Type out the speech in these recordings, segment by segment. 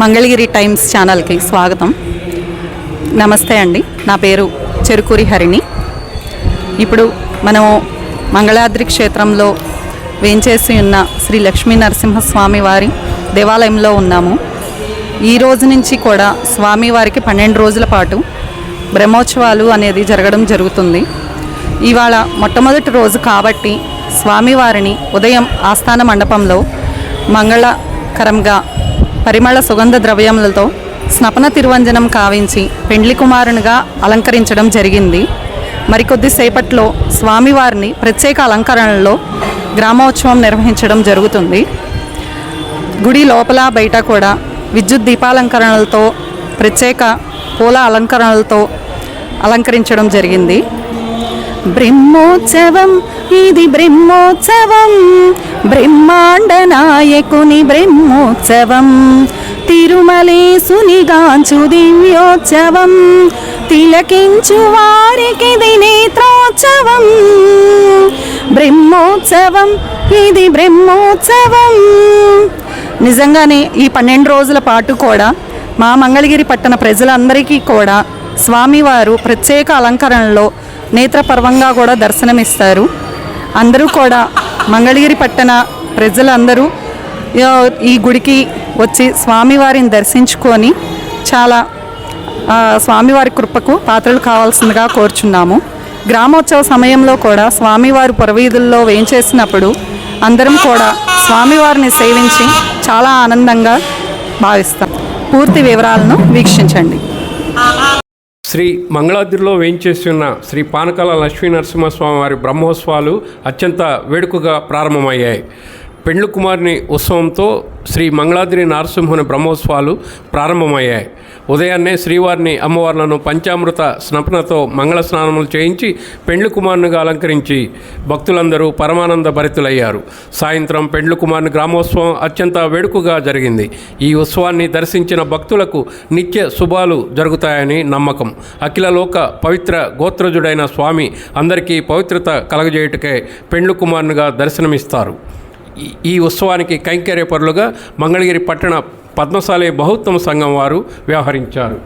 Mangalagiri times ఛానల్కి స్వాగతం. నమస్తే అండి. నా పేరు చెరుకూరి హరిణి. ఇప్పుడు మనం మంగళాద్రి క్షేత్రంలో వేంచేసి ఉన్న శ్రీ లక్ష్మీ నరసింహస్వామి వారి దేవాలయంలో ఉన్నాము. ఈ రోజు నుంచి కూడా స్వామివారికి పన్నెండు రోజుల పాటు బ్రహ్మోత్సవాలు అనేది జరగడం జరుగుతుంది. ఇవాళ మొట్టమొదటి రోజు కాబట్టి స్వామివారిని ఉదయం ఆస్థాన మండపంలో మంగళకరంగా పరిమళ సుగంధ ద్రవ్యములతో స్నపన తిరువంజనం కావించి పెండ్లి కుమారునిగా అలంకరించడం జరిగింది. మరికొద్దిసేపట్లో స్వామివారిని ప్రత్యేక అలంకరణలో గ్రామోత్సవం నిర్వహించడం జరుగుతుంది. గుడి లోపల బయట కూడా విద్యుత్ దీపాలంకరణలతో ప్రత్యేక పూల అలంకరణలతో అలంకరించడం జరిగింది. బ్రహ్మోత్సవం ఇది బ్రహ్మోత్సవం. బ్రహ్మాండ నాయకుని బ్రహ్మోత్సవం తిరుమలేసునిగాంచు దివ్యోత్సవం. తిలకించు వారికి దినేత్రోత్సవం. బ్రహ్మోత్సవం ఇది బ్రహ్మోత్సవం. నిజంగానే ఈ పన్నెండు రోజుల పాటు కూడా మా మంగళగిరి పట్టణ ప్రజలందరికీ కూడా స్వామివారు ప్రత్యేక అలంకరణలో నేత్రపర్వంగా కూడా దర్శనమిస్తారు. అందరూ కూడా మంగళగిరి పట్టణ ప్రజలందరూ ఈ గుడికి వచ్చి స్వామివారిని దర్శించుకొని చాలా స్వామివారి కృపకు పాత్రలు కావాల్సిందిగా కోరుచున్నాము. గ్రామోత్సవ సమయంలో కూడా స్వామివారి పురవీధుల్లో వేయించేసినప్పుడు అందరం కూడా స్వామివారిని సేవించి చాలా ఆనందంగా భావిస్తాం. పూర్తి వివరాలను వీక్షించండి. శ్రీ మంగళాద్రిలో వేయించేస్తున్న శ్రీ పానకాల లక్ష్మీ నరసింహస్వామి వారి బ్రహ్మోత్సవాలు అత్యంత వేడుకగా ప్రారంభమయ్యాయి. పెండ్లు కుమారుని ఉత్సవంతో శ్రీ మంగళాద్రి నరసింహుని బ్రహ్మోత్సవాలు ప్రారంభమయ్యాయి. ఉదయాన్నే శ్రీవారిని అమ్మవార్లను పంచామృత స్నపనతో మంగళ స్నానములు చేయించి పెండ్లు కుమారునిగా అలంకరించి భక్తులందరూ పరమానంద భరితులయ్యారు. సాయంత్రం పెండ్లు కుమారుని గ్రామోత్సవం అత్యంత వేడుకగా జరిగింది. ఈ ఉత్సవాన్ని దర్శించిన భక్తులకు నిత్య శుభాలు జరుగుతాయని నమ్మకం. అఖిలలోక పవిత్ర గోత్రజుడైన స్వామి అందరికీ పవిత్రత కలగజేయుటకే పెండ్లు కుమారునిగా దర్శనమిస్తారు. ఈ- ఈ ఉత్సవానికి కైంకర్యపరులుగా మంగళగిరి పట్టణ పద్మశాలి బహుత్తమ సంఘం వారు వ్యవహరించారు.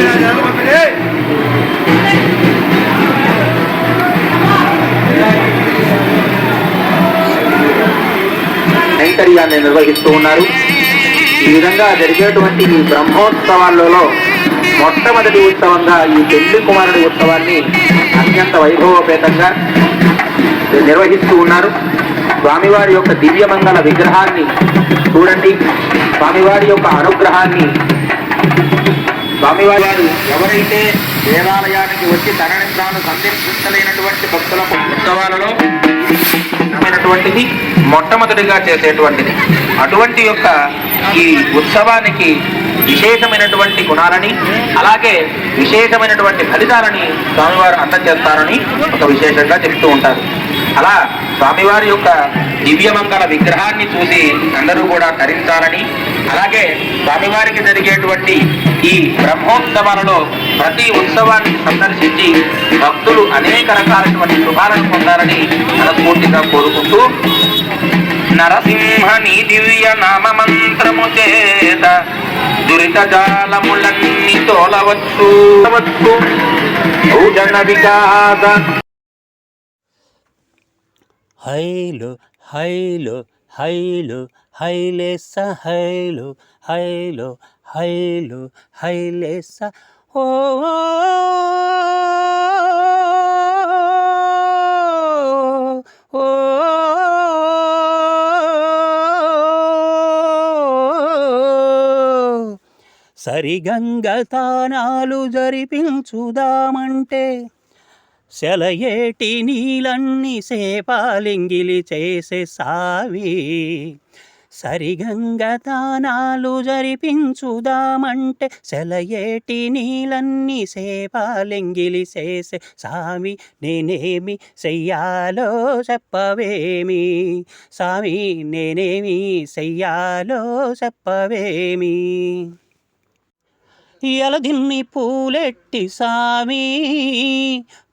చేసి నిర్వహిస్తూ ఉన్నారు. ఈ విధంగా జరిగేటువంటి ఈ బ్రహ్మోత్సవాలలో మొట్టమొదటి ఉత్సవంగా ఈ పెళ్ళి కుమారుడి ఉత్సవాన్ని అత్యంత వైభవపేతంగా నిర్వహిస్తూ ఉన్నారు. స్వామివారి యొక్క దివ్యమంగళ విగ్రహాన్ని చూడండి. స్వామివారి యొక్క అనుగ్రహాన్ని స్వామివారి వారు ఎవరైతే దేవాలయానికి వచ్చి తనని తాను సందర్శించలేనటువంటి భక్తుల ఉత్సవాలలో ముఖ్యమైనటువంటిది మొట్టమొదటిగా చేసేటువంటిది. అటువంటి యొక్క ఈ ఉత్సవానికి విశేషమైనటువంటి గుణాలని అలాగే విశేషమైనటువంటి ఫలితాలని స్వామివారు అందజేస్తారని ఒక విశేషంగా చెప్తూ ఉంటారు. అలా స్వామివారి యొక్క దివ్యమంగళ విగ్రహాన్ని చూసి అందరూ కూడా తరించాలని అలాగే స్వామివారికి జరిగేటువంటి ఈ బ్రహ్మోత్సవాలలో ప్రతి ఉత్సవాన్ని సందర్శించి భక్తులు అనేక రకాలైనటువంటి శుభాలను పొందాలని మనస్ఫూర్తిగా కోరుకుంటూ నరసింహని దివ్య నామ మంత్రము చేత దురిత జాలములన్నీ తోలవచ్చు. భూజన వికాస హైలు హైలు హైలు హైలేస హైలు హైలు హైలు హైలేస ఓ ఓ సరిగంగ తానాలు జరిపించుదామంటే సెలయేటి నీలన్ని సేపాలింగిలి చేసే సావి. సరిగంగ తానాలు జరిపించుదామంటే సెలయేటి నీలన్నీ సేపాలింగిలి చేసే సామి నేనేమి చెయ్యాలో చెప్పవేమి? సామి నేనేమి చెయ్యాలో చెప్పవేమి? ఎలదిన్ని పూలెట్టి సామి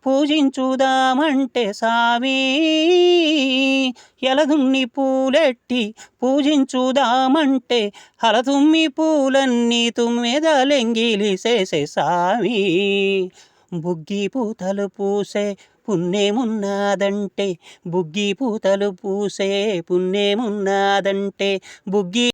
పూజించుదామంటే సామి ఎలదుమ్మి పూలెట్టి పూజించుదామంటే హలతుమ్మి పూలన్నీ తుమ్మెదలెంగిలి చేసే సామి బుగ్గి పూతలు పూసే పుణ్యమున్నాదంటే బుగ్గి పూతలు పూసే పుణ్యమున్నాదంటే బుగ్గి